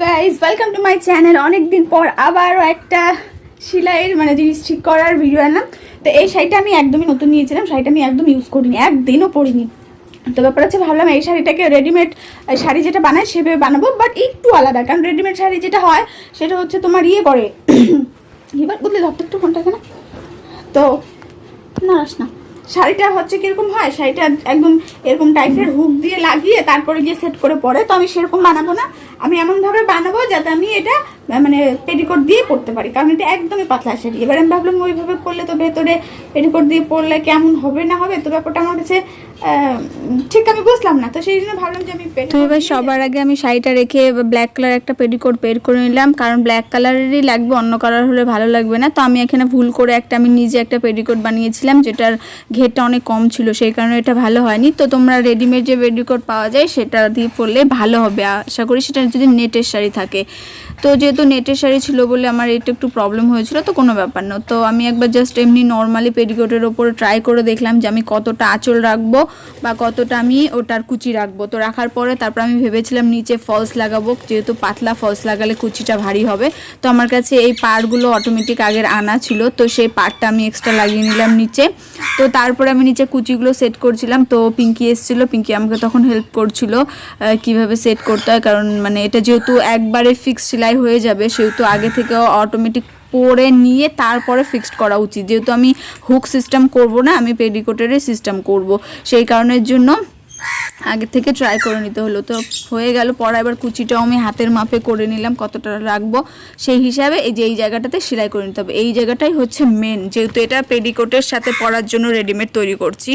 Guys welcome to my channel অনেকদিন পর আবারও একটা সেলাইয়ের মানে জিনিস ঠিক করার ভিডিও আনলাম। তো এই শাড়িটা আমি একদমই নতুন নিয়েছিলাম, শাড়িটা আমি একদম ইউজ করিনি, একদিনও পরিনি। তো ব্যাপার হচ্ছে, ভাবলাম এই শাড়িটাকে রেডিমেড শাড়ি যেটা বানায় সেভাবে বানাবো বাট একটু আলাদা, কারণ রেডিমেড শাড়ি যেটা হয়, সেটা হচ্ছে তোমার ইয়ে করে এবার বুঝলে ধরতে একটু ফোনটা কেন তো, না, আস না। শাড়িটা হচ্ছে কীরকম হয়? শাড়িটা একদম এরকম টাইপের হুক দিয়ে লাগিয়ে তারপরে গিয়ে সেট করে পরে তো আমি সেরকম বানাবো না। আমি এমনভাবে বানাবো যাতে আমি এটা মানে পেটিকোট দিয়ে পরতে পারি। কারণ এটা একদমই পাতলা শাড়ি। এবার আমি ভাবলাম ওইভাবে পরলে তো ভেতরে পেটিকোট দিয়ে পরলে কেমন হবে না হবে? তো ব্যাপারটা আমার কাছে ঠিক আমি বুঝলাম না। তো সেই জন্য ভাবলাম যে আমি তো এবার সবার আগে আমি শাড়িটা রেখে ব্ল্যাক কালার একটা পেটিকোট বের করে নিলাম। কারণ ব্ল্যাক কালারেরই লাগবে অন্য কালার হলে ভালো লাগবে না। তো আমি এখানে ভুল করে একটা আমি নিজে একটা পেটিকোট বানিয়েছিলাম যেটার ঘেরটা অনেক কম ছিল, সেই কারণে এটা ভালো হয়নি। তো তোমরা রেডিমেড যে পেটিকোট পাওয়া যায়, সেটা দিয়ে পরলে ভালো হবে। আশা করি সেটা যদি নেটের শাড়ি থাকে। তো যেহেতু নেটের শাড়ি ছিল বলে আমার এটা একটু প্রবলেম হয়েছিল, তো কোনো ব্যাপার না। তো আমি একবার জাস্ট এমনি নর্মালি পেটিকোটের ওপরে ট্রাই করে দেখলাম যে আমি কতটা আঁচল রাখব বা কতটা আমি ওটার কুচি রাখব। তো রাখার পরে তারপর আমি ভেবেছিলাম নিচে ফলস লাগাবো, যেহেতু পাতলা ফলস লাগালে কুচিটা ভারী হবে। তো আমার কাছে এই পাড়গুলো অটোমেটিক আগের আনা ছিল, তো সেই পাড়টা আমি এক্সট্রা লাগিয়ে নিলাম নিচে। তো তারপরে আমি নিচে কুচিগুলো সেট করছিলাম, তো পিঙ্কি এসেছিল, পিঙ্কি আমাকে তখন হেল্প করছিল কীভাবে সেট করতে হয়, কারণ মানে এটা যেহেতু একবারে ফিক্সড সেলাই হয়ে যাবে, সেহেতু আগে থেকে অটোমেটিক পরে নিয়ে তারপরে ফিক্সড করা উচিত। যেহেতু আমি হুক সিস্টেম করব না, আমি পেডিকোটেরই সিস্টেম করব, সেই কারণের জন্য আগে থেকে ট্রাই করে নিতে হলো। তো হয়ে গেল, পরে এবার কুচিটাও আমি হাতের মাপে করে নিলাম, কতটা রাখব সেই হিসাবে এই যে এই জায়গাটাতে সেলাই করে নিতে হবে। এই জায়গাটাই হচ্ছে মেন যেহেতু এটা পেডিকোটের সাথে পরার জন্য রেডিমেড তৈরি করছি।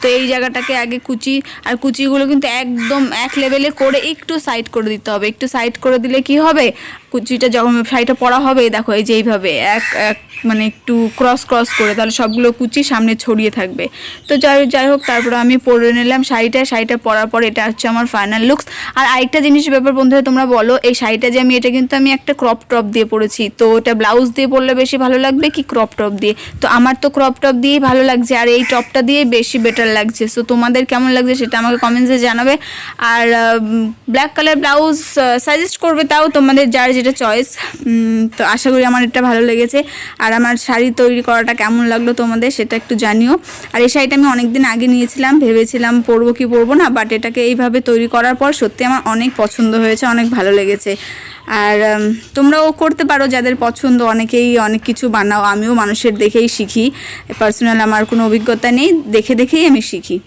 তো এই জায়গাটাকে আগে কুচি, আর কুচিগুলো কিন্তু একদম এক লেভেলে করে একটু সাইড করে দিতে হবে। একটু সাইড করে দিলে কি হবে? কুচিটা যখন শাড়িটা পরা হবে, দেখো এই যে এইভাবে এক এক মানে একটু ক্রস ক্রস করে তাহলে সবগুলো কুচি সামনে ছড়িয়ে থাকবে। তো যাই যাই হোক, তারপরে আমি পরে নিলাম শাড়িটা শাড়িটা পরার পর এটা হচ্ছে আমার ফাইনাল লুকস আর আরেকটা জিনিস ব্যাপার বন্ধুরা, তোমরা বলো, এই শাড়িটা যে আমি, এটা কিন্তু আমি একটা ক্রপ টপ দিয়ে পরেছি। তো এটা ব্লাউজ দিয়ে পরলে বেশি ভালো লাগবে কি ক্রপ টপ দিয়ে? তো আমার তো ক্রপ টপ দিয়েই ভালো লাগছে, আর এই টপটা দিয়ে বেশি বেটার লাগছে। সো তোমাদের কেমন লাগছে সেটা আমাকে কমেন্টসে জানাবে। আর ব্ল্যাক কালার ব্লাউজ সাজেস্ট করবে তাও তোমাদের যার যেটা চয়েস তো আশা করি আমার এটা ভালো লেগেছে। আর আমার শাড়ি তৈরি করাটা কেমন লাগল তোমাদের সেটা একটু জানিও। আর এই শাড়িটা আমি অনেকদিন আগে নিয়েছিলাম, ভেবেছিলাম পরবো কি পরবো না বাট এটাকে এইভাবে তৈরি করার পর সত্যি আমার অনেক পছন্দ হয়েছে, অনেক ভালো লেগেছে। আর তোমরাও করতে পারো যাদের পছন্দ, অনেকেই অনেক কিছু বানাও, আমিও মানুষের দেখেই শিখি। পার্সোনাল আমার কোনো অভিজ্ঞতা নেই, দেখে দেখেই আমি শিখি।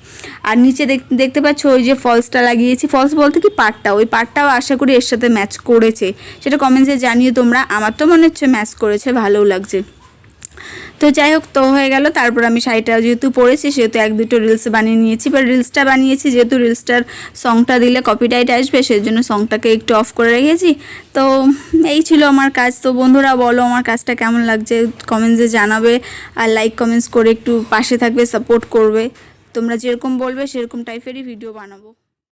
আর নিচে দেখ- দেখতে পাচ্ছ ওই যে ফলসটা লাগিয়েছি ফলস বলতে কি পাটটা? ওই পাটটাও আশা করি এর সাথে ম্যাচ করেছে। সেটা কমেন্টসে জানিয়ে তোমরা। আমার তো মনে হচ্ছে ম্যাচ করেছে, ভালোও লাগছে। তো যাই হোক, তো হয়ে গেল। তারপর আমি শাড়িটা যেহেতু পরেছি, সেহেতু এক দুটো রিলস বানিয়ে নিয়েছি। বা রিলসটা বানিয়েছি, যেহেতু রিলসটার সংটা দিলে কপিটাইট আসবে সেই জন্য সংটাকে একটু অফ করে রেখেছি। তো এই ছিল আমার কাজ। তো বন্ধুরা, বলো আমার কাজটা কেমন লাগছে? কমেন্টসে জানাবে আর লাইক কমেন্টস করে একটু পাশে থাকবে সাপোর্ট করবে। তোমরা যেরকম বলবে, সেরকম টাইপেরই ভিডিও বানাবো।